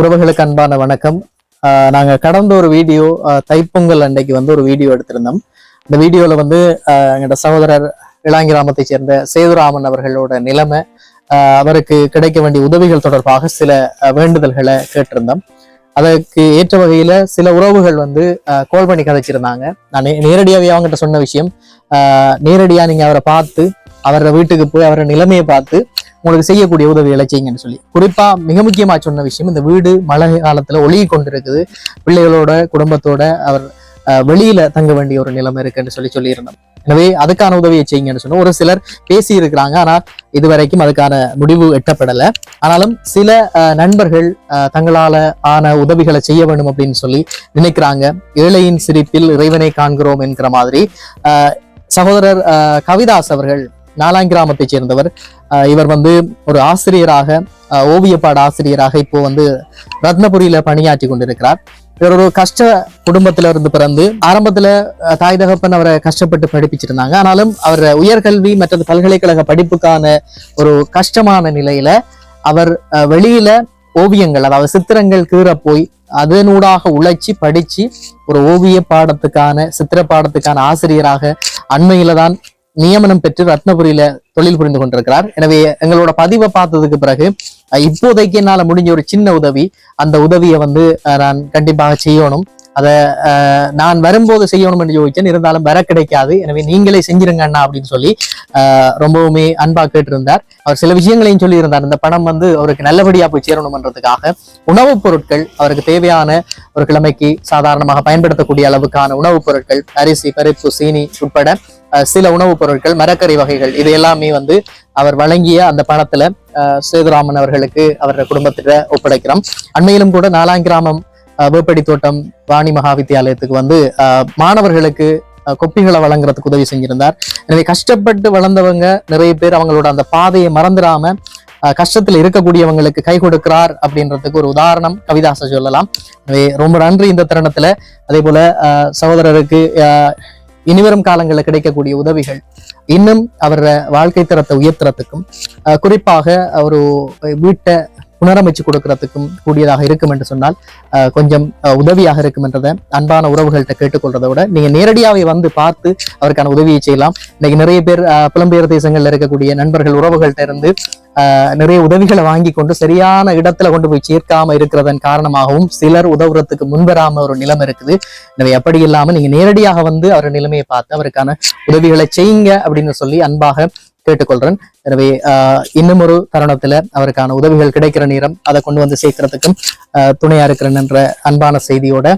உறவுகளுக்கு அன்பான வணக்கம். ஆஹ் நாங்க கடந்த ஒரு வீடியோ தைப்பொங்கல் அன்னைக்கு வந்து ஒரு வீடியோ எடுத்திருந்தோம். இந்த வீடியோல வந்து ஆஹ் எங்களோட சகோதரர் இளாங்கிராமத்தை சேர்ந்த சேதுராமன் அவர்களோட நிலைமை ஆஹ் அவருக்கு கிடைக்க வேண்டிய உதவிகள் தொடர்பாக சில வேண்டுதல்களை கேட்டிருந்தோம். அதற்கு ஏற்ற வகையில சில உறவுகள் வந்து ஆஹ் கோல் பண்ணி கதைச்சிருந்தாங்க. நான் நேரடியாகவே நேரடியாவே அவங்ககிட்ட சொன்ன விஷயம் ஆஹ் நேரடியா நீங்க அவரை பார்த்து அவரோட வீட்டுக்கு போய் அவரோட நிலைமையை பார்த்து உங்களுக்கு செய்யக்கூடிய உதவிகளை செய்யுங்கன்னு சொல்லி. குறிப்பா மிக முக்கியமா சொன்ன விஷயம் இந்த வீடு மழை காலத்துல ஒழுகி கொண்டிருக்குது. பிள்ளைகளோட குடும்பத்தோட அவர் வெளியில தங்க வேண்டிய ஒரு நிலைமை இருக்குன்னு சொல்லி சொல்லியிருந்தோம். எனவே அதுக்கான உதவியை செய்யுங்கன்னு சொன்னோம். ஒரு சிலர் பேசி இருக்கிறாங்க ஆனா இதுவரைக்கும் அதுக்கான முடிவு எட்டப்படல. ஆனாலும் சில நண்பர்கள் அஹ், தங்களால ஆன உதவிகளை செய்ய வேண்டும் அப்படின்னு சொல்லி நினைக்கிறாங்க. ஏழையின் சிரிப்பில் இறைவனை காண்கிறோம் என்கிற மாதிரி சகோதரர் கவிதாஸ் அவர்கள் நாலாம் கிராமத்தைச் சேர்ந்தவர். இவர் வந்து ஒரு ஆசிரியராக அஹ் ஓவியப்பாட ஆசிரியராக இப்போ வந்து ரத்னபுரியில பணியாற்றி கொண்டிருக்கிறார். இவர் ஒரு கஷ்ட குடும்பத்துல இருந்து பிறந்து ஆரம்பத்துல தாய் தகப்பன் அவரை கஷ்டப்பட்டு படிப்பிச்சிருந்தாங்க. ஆனாலும் அவர் உயர்கல்வி மற்றது பல்கலைக்கழக படிப்புக்கான ஒரு கஷ்டமான நிலையில அவர் வெளியில ஓவியங்கள் அதாவது சித்திரங்கள் கீற போய் அதனூடாக உழைச்சி படிச்சு ஒரு ஓவிய பாடத்துக்கான சித்திர பாடத்துக்கான ஆசிரியராக அண்மையில தான் நியமனம் பெற்று ரத்னபுரியில தொழில் புரிந்து கொண்டிருக்கிறார். எனவே எங்களோட பதிவை பார்த்ததுக்கு பிறகு இப்போதைக்கு என்னால முடிஞ்ச ஒரு சின்ன உதவி அந்த உதவியை வந்து நான் கண்டிப்பாக செய்யணும். அதை நான் வரும்போது செய்யணும் என்று யோசிச்சேன் இருந்தாலும் வர கிடைக்காது. எனவே நீங்களே செஞ்சிருங்க அண்ணா அப்படின்னு சொல்லி அஹ், ரொம்பவுமே அன்பா கேட்டிருந்தார். அவர் சில விஷயங்களையும் சொல்லி இருந்தார் இந்த பணம் வந்து அவருக்கு நல்லபடியா போய் சேரணும்ன்றதுக்காக உணவுப் பொருட்கள் அவருக்கு தேவையான ஒரு கிழமைக்கு சாதாரணமாக பயன்படுத்தக்கூடிய அளவுக்கான உணவுப் பொருட்கள் அரிசி பருப்பு சீனி உட்பட சில உணவுப் பொருட்கள் மரக்கறி வகைகள் இது எல்லாமே வந்து அவர் வழங்கிய அந்த பணத்துல சேதுராமன் அவர்களுக்கு அவரோட குடும்பத்திட்ட ஒப்படைக்கிறோம். அண்மையிலும் கூட நாலாம் கிராமம் வேப்படி தோட்டம் வாணி மகா வித்தியாலயத்துக்கு வந்து மாணவர்களுக்கு கொப்பிகளை வழங்குறதுக்கு உதவி செஞ்சிருந்தார். எனவே கஷ்டப்பட்டு வளர்ந்தவங்க நிறைய பேர் அவங்களோட அந்த பாதையை மறந்துடாம கஷ்டத்தில் இருக்கக்கூடியவங்களுக்கு கை கொடுக்கிறார் அப்படின்றதுக்கு ஒரு உதாரணம் கவிதாசை சொல்லலாம். எனவே ரொம்ப நன்றி இந்த தருணத்துல. அதே போல அஹ், சகோதரருக்கு இனிவரும் காலங்களில் கிடைக்கக்கூடிய உதவிகள் இன்னும் அவர வாழ்க்கை தரத்தை உயர்த்துறதுக்கும் குறிப்பாக ஒரு வீட்டை புனரமைச்சு கொடுக்கறதுக்கும் கூடியதாக இருக்கும் என்று சொன்னால் கொஞ்சம் அஹ், உதவியாக இருக்கும் என்றதை அன்பான உறவுகள்கிட்ட கேட்டுக்கொள்றதை விட நீங்க நேரடியாகவே வந்து பார்த்து அவருக்கான உதவியை செய்யலாம். இன்னைக்கு நிறைய பேர் புலம்பெயர் தேசங்கள்ல இருக்கக்கூடிய நண்பர்கள் உறவுகள்கிட்ட இருந்து அஹ், நிறைய உதவிகளை வாங்கி கொண்டு சரியான இடத்துல கொண்டு போய் சேர்க்காம இருக்கிறதன் காரணமாகவும் சிலர் உதவுறதுக்கு முன்வராம ஒரு நிலைமை இருக்குது. எனவே அப்படி இல்லாம நீங்க நேரடியாக வந்து அவர் நிலைமையை பார்த்து அவருக்கான உதவிகளை செய்யுங்க அப்படின்னு சொல்லி அன்பாக கேட்டுக்கொள்றேன். எனவே இன்னும் ஒரு தருணத்துல அவருக்கான உதவிகள் கிடைக்கிற நேரம் அதை கொண்டு வந்து சேர்க்கறதுக்கும் துணையா இருக்கிறேன் என்ற அன்பான செய்தியோட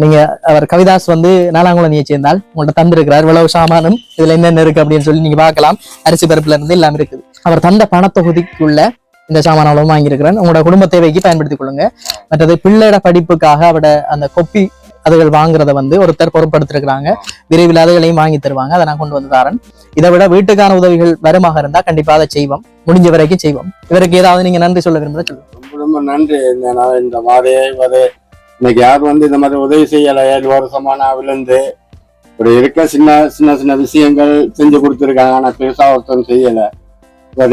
நீங்க அவர் கவிதாஸ் வந்து நாலாங்குளம் சேர்ந்தால் உங்கள்ட்ட தந்திருக்கிறார். இவ்வளவு சாமானும் இதுல என்னென்ன இருக்கு அப்படின்னு சொல்லி நீங்க பார்க்கலாம். அரிசி பருப்புல இருந்து எல்லாம் இருக்குது. அவர் தந்த பணத்தொகுதிக்குள்ள இந்த சாமான அவ்வளவு வாங்கியிருக்கிறேன் உங்களோட குடும்ப தேவைக்கு பயன்படுத்திக் கொள்ளுங்க. மற்றது பிள்ளையோட படிப்புக்காக அவட அந்த கொப்பி அதுகள் வாங்குறத வந்து ஒருத்தர் பொருட்படுத்திருக்கிறாங்க. விரைவில் அதுகளையும் வாங்கி தருவாங்க. அதை நான் கொண்டு வந்து தரேன். இதை விட வீட்டுக்கான உதவிகள் வருமாக இருந்தா கண்டிப்பா அதை செய்வோம். முடிஞ்ச வரைக்கும் செய்வோம். இவருக்கு ஏதாவது நீங்க நன்றி சொல்ல விரும்புகிற சொல்லுங்க. ரொம்ப ரொம்ப நன்றி. இந்த நான் இந்த மாதிரி ஒரு இன்னைக்கு யார் வந்து இந்த மாதிரி உதவி செய்யலை. ஏழு வருஷமா நான் விழுந்து. இப்படி இருக்க சின்ன சின்ன சின்ன விஷயங்கள் செஞ்சு கொடுத்துருக்காங்க. ஆனால் பெருசா ஒருத்தரும் செய்யலை.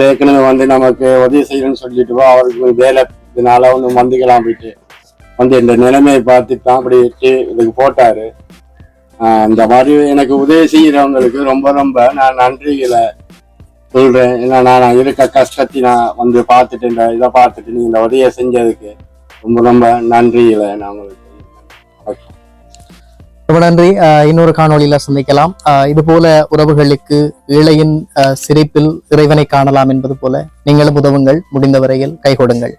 ஏற்கனவே வந்து நமக்கு உதவி செய்யணும்னு சொல்லிட்டு அவருக்கு வேலை இதனால ஒன்று வந்துக்கலாம் போயிட்டு வந்து இந்த நிலைமையை பார்த்து தான் அப்படி வச்சு இதுக்கு போட்டாரு. ஆஹ் இந்த மாதிரி எனக்கு உதவி செய்யறவங்களுக்கு ரொம்ப ரொம்ப நான் நன்றிகளை சொல்றேன். ஏன்னா நான் இருக்க கஷ்டத்தை நான் வந்து பார்த்துட்டு இந்த இதை பார்த்துட்டு நீ இந்த உதவியை செஞ்சதுக்கு ரொம்ப ரொம்ப நன்றிகளை நான் உங்களுக்கு ரொம்ப நன்றி. ஆஹ் இன்னொரு காணொளியில சந்திக்கலாம். இது போல உறவுகளுக்கு ஏழையின் ஆஹ் சிரிப்பில் இறைவனை காணலாம் என்பது போல நீங்களும் உதவுங்கள். முடிந்த வரையில் கை கொடுங்கள்